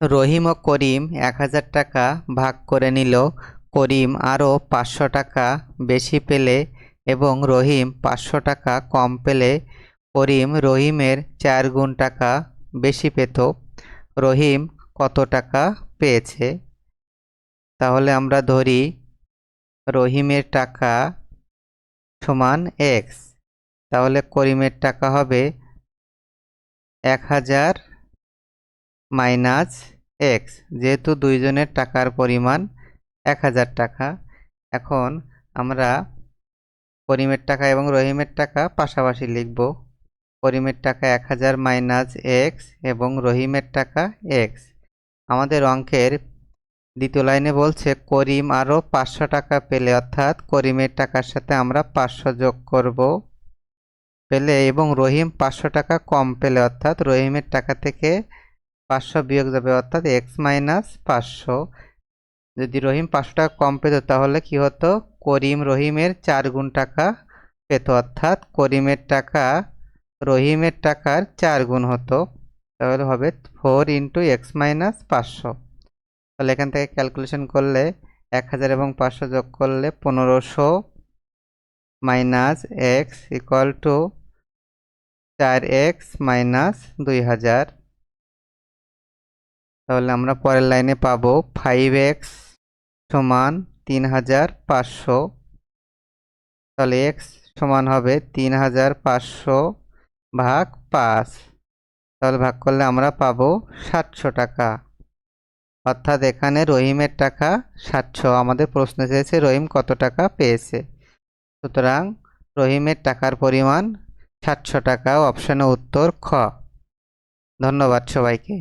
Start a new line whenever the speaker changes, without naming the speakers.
রহিম ও করিম এক হাজার টাকা ভাগ করে নিল। করিম আরও পাঁচশো টাকা বেশি পেলে এবং রহিম পাঁচশো টাকা কম পেলে করিম রহিমের চার গুণ টাকা বেশি পেত। রহিম কত টাকা পেয়েছে? তাহলে আমরা ধরি রহিমের টাকা সমান এক্স। তাহলে করিমের টাকা হবে এক হাজার মাইনাস এক্স যেহেতু দুইজনের টাকার পরিমাণ এক হাজার টাকা, এখন আমরা করিমের টাকা এবং রহিমের টাকা পাশাপাশি লিখব। করিমের টাকা এক হাজার মাইনাস এক্স এবং রহিমের টাকা এক্স আমাদের অঙ্কের দ্বিতীয় লাইনে বলছে, করিম আরও পাঁচশো টাকা পেলে, অর্থাৎ করিমের টাকার সাথে আমরা পাঁচশো যোগ করব পেলে এবং রহিম পাঁচশো টাকা কম পেলে, অর্থাৎ রহিমের টাকা থেকে পাঁচশো বিয়োগ যাবে, অর্থাৎ এক্স মাইনাস পাঁচশো। যদি রহিম পাঁচশো টাকা কম পেত, তাহলে কি হতো? করিম রহিমের চার গুণ টাকা পেত, অর্থাৎ করিমের টাকা, রহিমের টাকার চার গুণ হতো। তাহলে হবে ফোর ইন্টু এক্স মাইনাস পাঁচশো। তাহলে এখান থেকে ক্যালকুলেশন করলে এক হাজার এবং পাঁচশো যোগ করলে পনেরোশো মাইনাস এক্স ইকুয়াল টু চার এক্স মাইনাস দুই হাজার। তাহলে আমরা পরের লাইনে পাবো ফাইভ এক্স সমান তিন হাজার পাঁচশো। তাহলে এক্স সমান হবে তিন হাজার পাঁচশো ভাগ পাঁচ। তাহলে ভাগ করলে আমরা পাবো সাতশো টাকা। অর্থাৎ এখানে রহিমের টাকা সাতশো। আমাদের প্রশ্ন চেয়েছে রহিম কত টাকা পেয়েছে। সুতরাং রহিমের টাকার পরিমাণ সাতশো টাকা, অপশানে উত্তর খ। ধন্যবাদ সবাইকে।